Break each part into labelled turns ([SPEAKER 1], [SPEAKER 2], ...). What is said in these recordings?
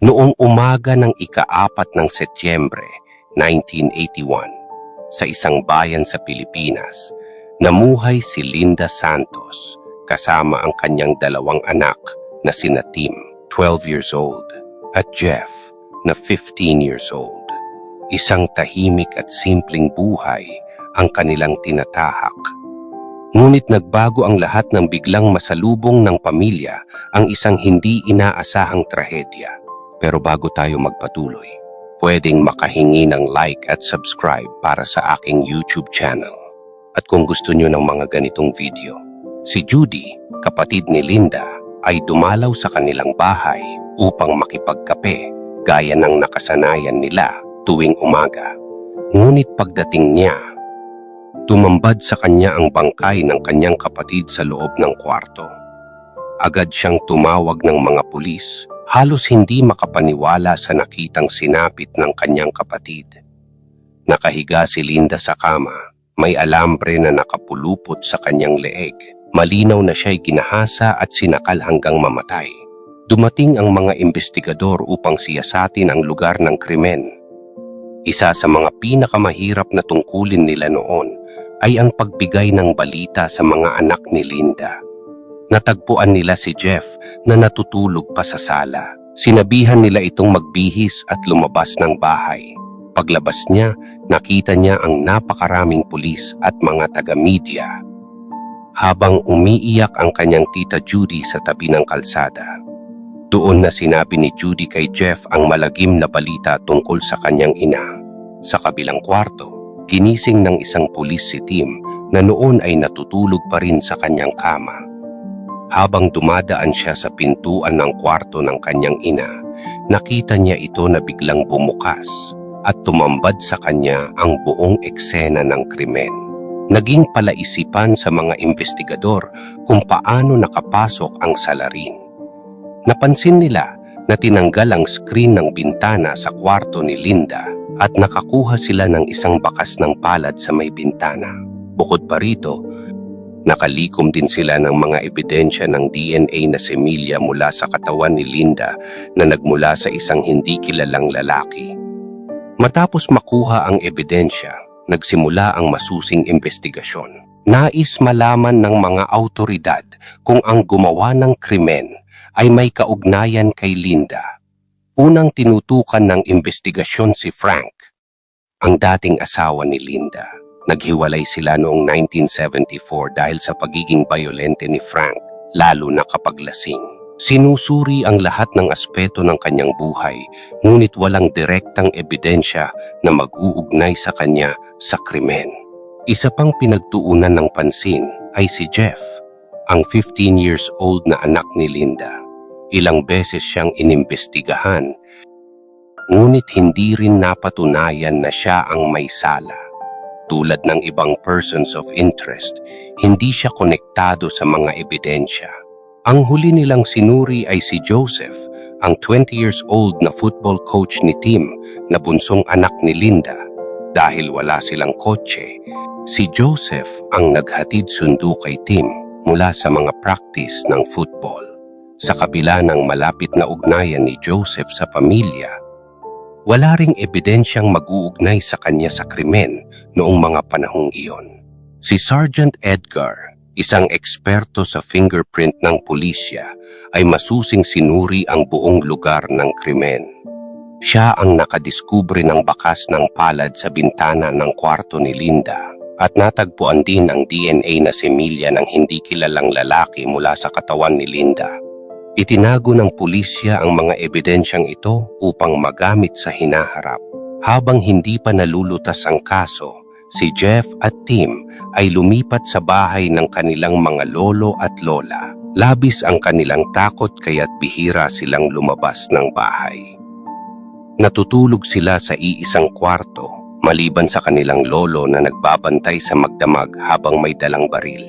[SPEAKER 1] Noong umaga ng ikaapat ng Setyembre 1981, sa isang bayan sa Pilipinas, namuhay si Linda Santos kasama ang kanyang dalawang anak na sina Tim, 12 years old, at Jeff, na 15 years old. Isang tahimik at simpleng buhay ang kanilang tinatahak. Ngunit nagbago ang lahat ng biglang masalubong ng pamilya ang isang hindi inaasahang trahedya. Pero bago tayo magpatuloy, pwedeng makahingi ng like at subscribe para sa aking YouTube channel. At kung gusto nyo ng mga ganitong video, si Judy, kapatid ni Linda, ay dumalaw sa kanilang bahay upang makipagkape gaya ng nakasanayan nila tuwing umaga. Ngunit pagdating niya, tumambad sa kanya ang bangkay ng kanyang kapatid sa loob ng kwarto. Agad siyang tumawag ng mga pulis, halos hindi makapaniwala sa nakitang sinapit ng kanyang kapatid. Nakahiga si Linda sa kama, may alambre na nakapulupot sa kanyang leeg. Malinaw na siya'y ginahasa at sinakal hanggang mamatay. Dumating ang mga investigador upang siyasatin ang lugar ng krimen. Isa sa mga pinakamahirap na tungkulin nila noon ay ang pagbigay ng balita sa mga anak ni Linda. Natagpuan nila si Jeff na natutulog pa sa sala. Sinabihan nila itong magbihis at lumabas ng bahay. Paglabas niya, nakita niya ang napakaraming pulis at mga taga-media. Habang umiiyak ang kanyang tita Judy sa tabi ng kalsada. Doon na sinabi ni Judy kay Jeff ang malagim na balita tungkol sa kanyang ina. Sa kabilang kwarto, ginising ng isang pulis si Tim na noon ay natutulog pa rin sa kanyang kama. Habang dumadaan siya sa pintuan ng kwarto ng kanyang ina, nakita niya ito na biglang bumukas at tumambad sa kanya ang buong eksena ng krimen. Naging palaisipan sa mga investigador kung paano nakapasok ang salarin. Napansin nila na tinanggal ang screen ng bintana sa kwarto ni Linda at nakakuha sila ng isang bakas ng palad sa may bintana. Bukod pa rito, nakalikom din sila ng mga ebidensya ng DNA na semilya mula sa katawan ni Linda na nagmula sa isang hindi kilalang lalaki. Matapos makuha ang ebidensya, nagsimula ang masusing investigasyon. Nais malaman ng mga autoridad kung ang gumawa ng krimen ay may kaugnayan kay Linda. Unang tinutukan ng investigasyon si Frank, ang dating asawa ni Linda. Naghiwalay sila noong 1974 dahil sa pagiging bayolente ni Frank, lalo na kapag lasing. Sinusuri ang lahat ng aspeto ng kanyang buhay, ngunit walang direktang ebidensya na mag-uugnay sa kanya sa krimen. Isa pang pinagtuunan ng pansin ay si Jeff, ang 15 years old na anak ni Linda. Ilang beses siyang inimbestigahan, ngunit hindi rin napatunayan na siya ang may sala. Tulad ng ibang persons of interest, hindi siya konektado sa mga ebidensya. Ang huli nilang sinuri ay si Joseph, ang 20 years old na football coach ni Tim na bunsong anak ni Linda. Dahil wala silang kotse, si Joseph ang naghatid sundo kay Tim mula sa mga practice ng football. Sa kabila ng malapit na ugnayan ni Joseph sa pamilya, wala ring ebidensyang mag-uugnay sa kanya sa krimen noong mga panahong iyon. Si Sergeant Edgar, isang eksperto sa fingerprint ng pulisya, ay masusing sinuri ang buong lugar ng krimen. Siya ang nakadiskubre ng bakas ng palad sa bintana ng kwarto ni Linda at natagpuan din ang DNA na semilya ng hindi kilalang lalaki mula sa katawan ni Linda. Itinago ng pulisya ang mga ebidensyang ito upang magamit sa hinaharap. Habang hindi pa nalulutas ang kaso, si Jeff at Tim ay lumipat sa bahay ng kanilang mga lolo at lola. Labis ang kanilang takot kaya't bihira silang lumabas ng bahay. Natutulog sila sa iisang kwarto maliban sa kanilang lolo na nagbabantay sa magdamag habang may dalang baril.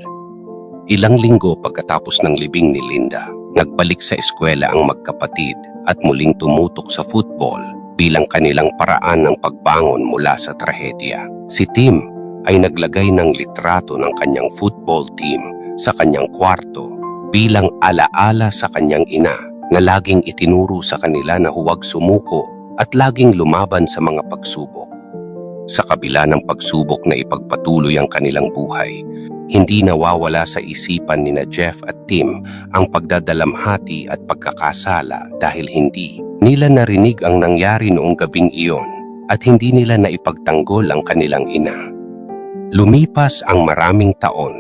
[SPEAKER 1] Ilang linggo pagkatapos ng libing ni Linda, nagbalik sa eskwela ang magkapatid at muling tumutok sa football bilang kanilang paraan ng pagbangon mula sa trahedya. Si Tim ay naglagay ng litrato ng kanyang football team sa kanyang kwarto bilang alaala sa kanyang ina na laging itinuro sa kanila na huwag sumuko at laging lumaban sa mga pagsubok. Sa kabila ng pagsubok na ipagpatuloy ang kanilang buhay, hindi nawawala sa isipan ni na Jeff at Tim ang pagdadalamhati at pagkakasala dahil hindi nila narinig ang nangyari noong gabing iyon at hindi nila naipagtanggol ang kanilang ina. Lumipas ang maraming taon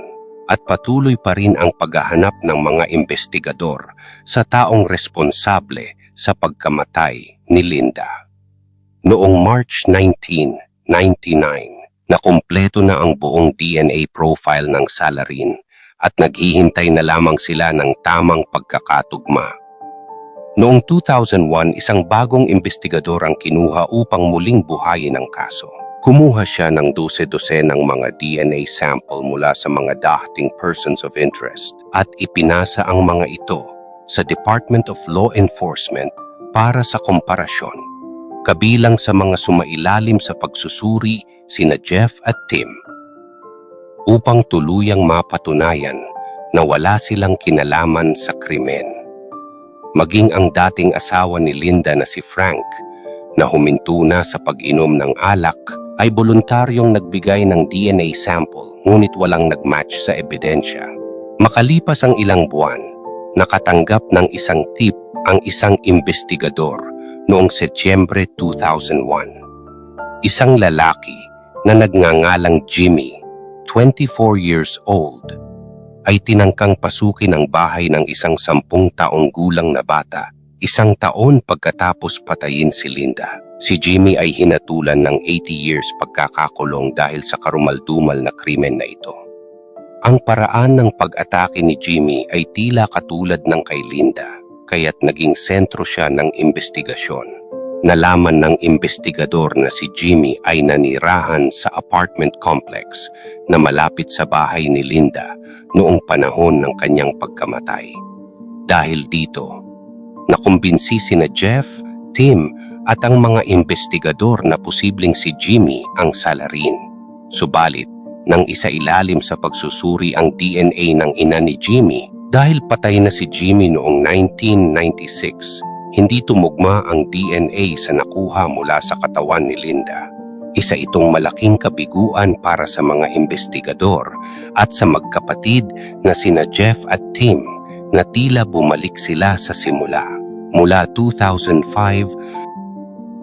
[SPEAKER 1] at patuloy pa rin ang paghahanap ng mga investigador sa taong responsable sa pagkamatay ni Linda. Noong March 1999, nakumpleto na ang buong DNA profile ng Salarin at naghihintay na lamang sila ng tamang pagkakatugma. Noong 2001, isang bagong investigador ang kinuha upang muling buhayin ang kaso. Kumuha siya ng dose-dose ng mga DNA sample mula sa mga dating persons of interest at ipinasa ang mga ito sa Department of Law Enforcement para sa komparasyon. Kabilang sa mga sumailalim sa pagsusuri sina Jeff at Tim upang tuluyang mapatunayan na wala silang kinalaman sa krimen. Maging ang dating asawa ni Linda na si Frank na huminto na sa pag-inom ng alak ay voluntaryong nagbigay ng DNA sample ngunit walang nagmatch sa ebidensya. Makalipas ang ilang buwan, nakatanggap ng isang tip ang isang investigador noong Setyembre 2001. Isang lalaki na nagngangalang Jimmy, 24 years old, ay tinangkang pasukin ang bahay ng isang sampung taong gulang na bata isang taon pagkatapos patayin si Linda. Si Jimmy ay hinatulan ng 80 years pagkakakulong dahil sa karumaldumal na krimen na ito. Ang paraan ng pag-atake ni Jimmy ay tila katulad ng kay Linda, kaya't naging sentro siya ng investigasyon. Nalaman ng investigador na si Jimmy ay nanirahan sa apartment complex na malapit sa bahay ni Linda noong panahon ng kanyang pagkamatay. Dahil dito, nakumbinsi sina Jeff, Tim at ang mga investigador na posibleng si Jimmy ang salarin. Subalit, nang isa ilalim sa pagsusuri ang DNA ng ina ni Jimmy dahil patay na si Jimmy noong 1996, hindi tumugma ang DNA sa nakuha mula sa katawan ni Linda. Isa itong malaking kabiguan para sa mga investigador at sa magkapatid na sina Jeff at Tim na tila bumalik sila sa simula. Mula 2005,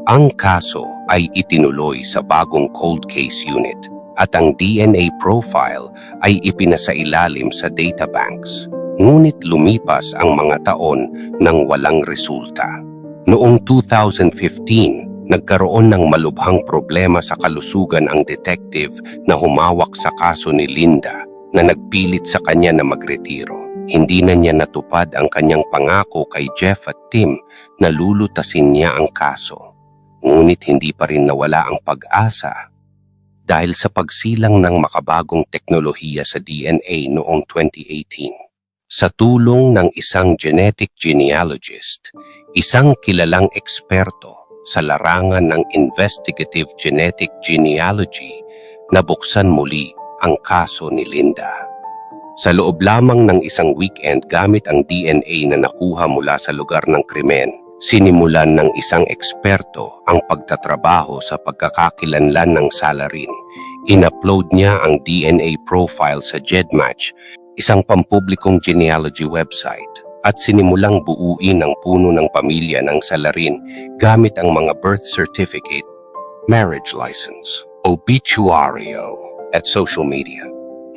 [SPEAKER 1] ang kaso ay itinuloy sa bagong cold case unit at ang DNA profile ay ipinasailalim sa databanks. Ngunit lumipas ang mga taon nang walang resulta. Noong 2015, nagkaroon ng malubhang problema sa kalusugan ang detective na humawak sa kaso ni Linda na nagpilit sa kanya na magretiro. Hindi na niya natupad ang kanyang pangako kay Jeff at Tim na lulutasin niya ang kaso. Ngunit hindi pa rin nawala ang pag-asa dahil sa pagsilang ng makabagong teknolohiya sa DNA noong 2018. Sa tulong ng isang genetic genealogist, isang kilalang eksperto sa larangan ng investigative genetic genealogy, nabuksan muli ang kaso ni Linda. Sa loob lamang ng isang weekend gamit ang DNA na nakuha mula sa lugar ng krimen, sinimulan ng isang eksperto ang pagtatrabaho sa pagkakakilanlan ng salarin. In-upload niya ang DNA profile sa GEDmatch, isang pampublikong genealogy website, at sinimulang buuin ang puno ng pamilya ng salarin gamit ang mga birth certificate, marriage license, obituario, at social media.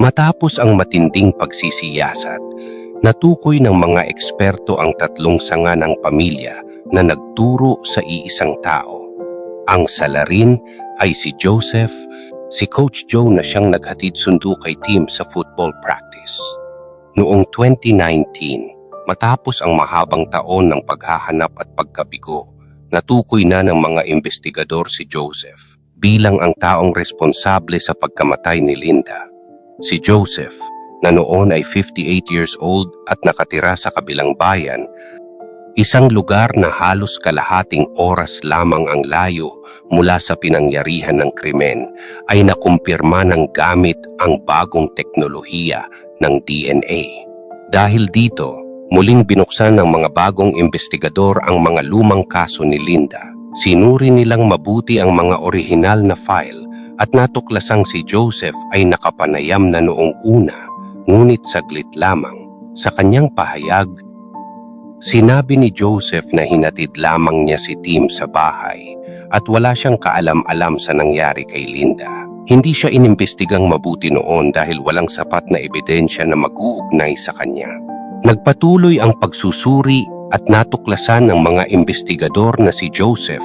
[SPEAKER 1] Matapos ang matinding pagsisiyasat, natukoy ng mga eksperto ang tatlong sanga ng pamilya na nagturo sa iisang tao. Ang salarin ay si Joseph, si Coach Joe na siyang naghatid sundo kay team sa football practice. Noong 2019, matapos ang mahabang taon ng paghahanap at pagkabigo, natukoy na ng mga investigador si Joseph bilang ang taong responsable sa pagkamatay ni Linda. Si Joseph, na noon ay 58 years old at nakatira sa kabilang bayan, isang lugar na halos kalahating oras lamang ang layo mula sa pinangyarihan ng krimen, ay nakumpirma ng gamit ang bagong teknolohiya ng DNA. Dahil dito, Muling binuksan ng mga bagong investigador ang mga lumang kaso ni Linda. Sinuri nilang mabuti ang mga orihinal na file at natuklasang si Joseph ay nakapanayam na noong una, ngunit saglit lamang. Sa kanyang pahayag, sinabi ni Joseph na hinatid lamang niya si Tim sa bahay at wala siyang kaalam-alam sa nangyari kay Linda. Hindi siya inimbestigang mabuti noon dahil walang sapat na ebidensya na mag-uugnay sa kanya. Nagpatuloy ang pagsusuri at natuklasan ng mga investigador na si Joseph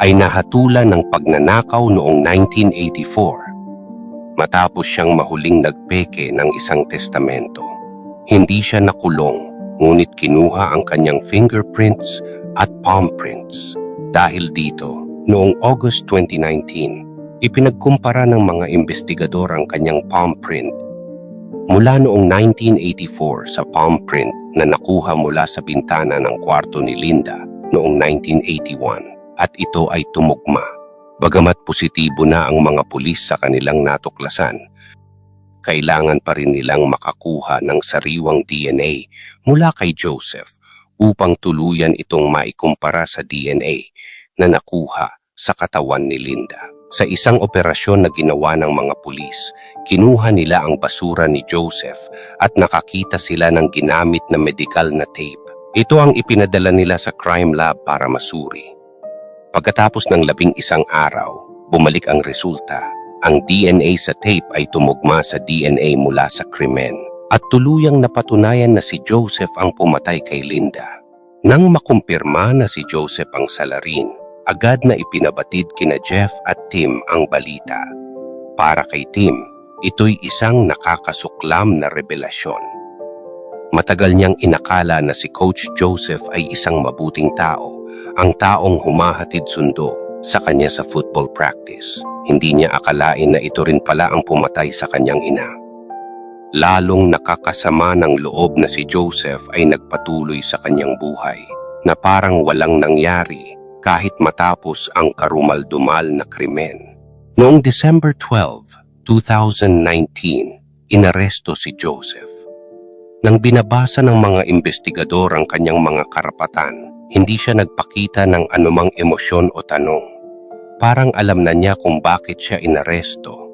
[SPEAKER 1] ay nahatulan ng pagnanakaw noong 1984. Matapos siyang mahuling nagpeke ng isang testamento. Hindi siya nakulong, ngunit kinuha ang kanyang fingerprints at palm prints. Dahil dito, noong August 2019, ipinagkumpara ng mga investigador ang kanyang palm print Mula noong 1984 sa palm print na nakuha mula sa bintana ng kwarto ni Linda noong 1981 at ito ay tumugma. Bagamat positibo na ang mga pulis sa kanilang natuklasan, kailangan pa rin nilang makakuha ng sariwang DNA mula kay Joseph upang tuluyan itong maikumpara sa DNA na nakuha sa katawan ni Linda. Sa isang operasyon na ginawa ng mga pulis, kinuha nila ang basura ni Joseph at nakakita sila ng ginamit na medical na tape. Ito ang ipinadala nila sa crime lab para masuri. Pagkatapos ng labing isang araw, bumalik ang resulta. Ang DNA sa tape ay tumugma sa DNA mula sa krimen at tuluyang napatunayan na si Joseph ang pumatay kay Linda. Nang makumpirma na si Joseph ang salarin, agad na ipinabatid kina Jeff at Tim ang balita. Para kay Tim, ito'y isang nakakasuklam na revelasyon. Matagal niyang inakala na si Coach Joseph ay isang mabuting tao, ang taong humahatid sundo sa kanya sa football practice. Hindi niya akalain na ito rin pala ang pumatay sa kanyang ina. Lalong nakakasama ng loob na si Joseph ay nagpatuloy sa kanyang buhay na parang walang nangyari kahit matapos ang karumaldumal na krimen. Noong December 12, 2019, inaresto si Joseph. Nang binabasa ng mga investigador ang kanyang mga karapatan, hindi siya nagpakita ng anumang emosyon o tanong. Parang alam na niya kung bakit siya inaresto.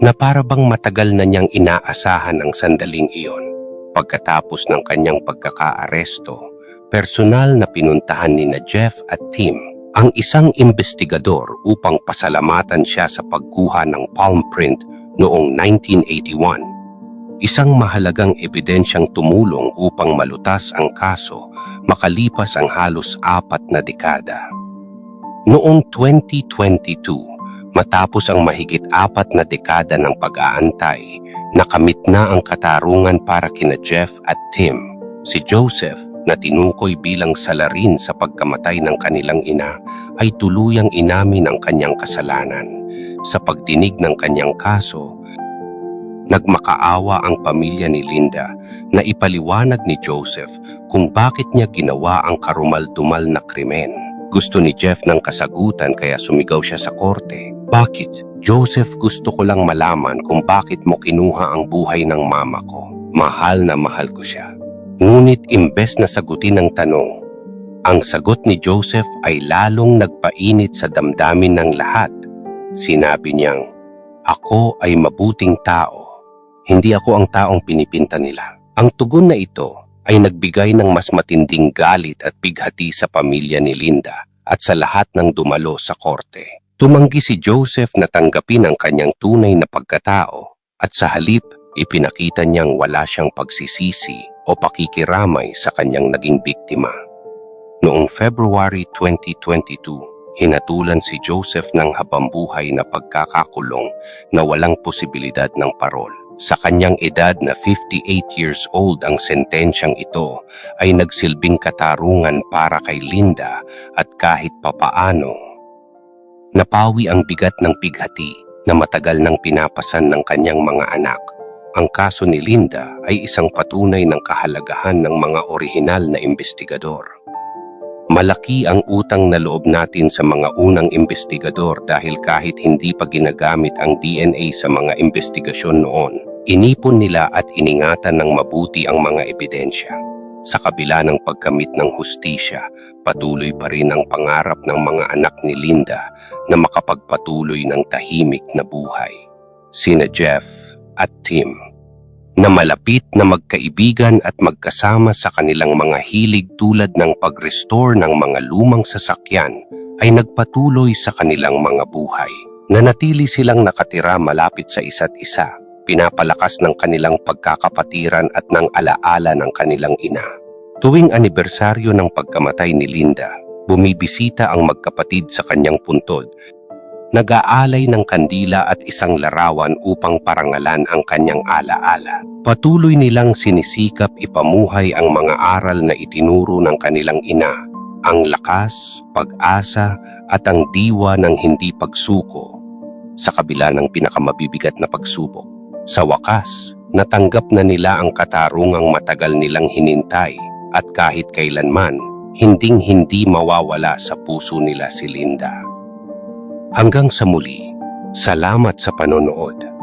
[SPEAKER 1] Na para bang matagal na niyang inaasahan ang sandaling iyon. Pagkatapos ng kanyang pagkakaaresto, personal na pinuntahan ni na Jeff at Tim ang isang investigador upang pasalamatan siya sa pagkuha ng palm print noong 1981. Isang mahalagang ebidensyang tumulong upang malutas ang kaso makalipas ang halos apat na dekada. Noong 2022, matapos ang mahigit apat na dekada ng pag-aantay, nakamit na ang katarungan para kina Jeff at Tim. Si Joseph na tinukoy bilang salarin sa pagkamatay ng kanilang ina ay tuluyang inamin ang kanyang kasalanan. Sa pagdinig ng kanyang kaso, nagmakaawa ang pamilya ni Linda na ipaliwanag ni Joseph kung bakit niya ginawa ang karumal-dumal na krimen. Gusto ni Jeff ng kasagutan kaya sumigaw siya sa korte. Bakit? Joseph gusto ko lang malaman kung bakit mo kinuha ang buhay ng mama ko. Mahal na mahal ko siya. Ngunit imbes na sagutin ang tanong, ang sagot ni Joseph ay lalong nagpainit sa damdamin ng lahat. Sinabi niyang, Ako ay mabuting tao. Hindi ako ang taong pinipinta nila. Ang tugon na ito ay nagbigay ng mas matinding galit at bighati sa pamilya ni Linda at sa lahat ng dumalo sa korte. Tumanggi si Joseph na tanggapin ang kanyang tunay na pagkatao at sa halip ipinakita niyang wala siyang pagsisisi o pakikiramay sa kanyang naging biktima. Noong February 2022, hinatulan si Joseph ng habambuhay na pagkakakulong na walang posibilidad ng parol. Sa kanyang edad na 58 years old ang sentensyang ito ay nagsilbing katarungan para kay Linda at kahit papaano. Napawi ang bigat ng pighati na matagal nang pinapasan ng kanyang mga anak ang kaso ni Linda ay isang patunay ng kahalagahan ng mga orihinal na investigador. Malaki ang utang na loob natin sa mga unang investigador dahil kahit hindi pa ginagamit ang DNA sa mga investigasyon noon, inipon nila at iningatan ng mabuti ang mga ebidensya. Sa kabila ng pagkamit ng hustisya, patuloy pa rin ang pangarap ng mga anak ni Linda na makapagpatuloy ng tahimik na buhay. Sina Jeff at Tim na malapit na magkaibigan at magkasama sa kanilang mga hilig tulad ng pag-restore ng mga lumang sasakyan ay nagpatuloy sa kanilang mga buhay. Nanatili silang nakatira malapit sa isa't isa, pinapalakas ng kanilang pagkakapatiran at ng alaala ng kanilang ina. Tuwing anibersaryo ng pagkamatay ni Linda, bumibisita ang magkapatid sa kanyang puntod nag-aalay ng kandila at isang larawan upang parangalan ang kanyang alaala. Patuloy nilang sinisikap ipamuhay ang mga aral na itinuro ng kanilang ina, ang lakas, pag-asa at ang diwa ng hindi pagsuko sa kabila ng pinakamabibigat na pagsubok. Sa wakas, natanggap na nila ang katarungang matagal nilang hinintay at kahit kailanman, hinding-hindi mawawala sa puso nila si Linda. Hanggang sa muli, salamat sa panonood.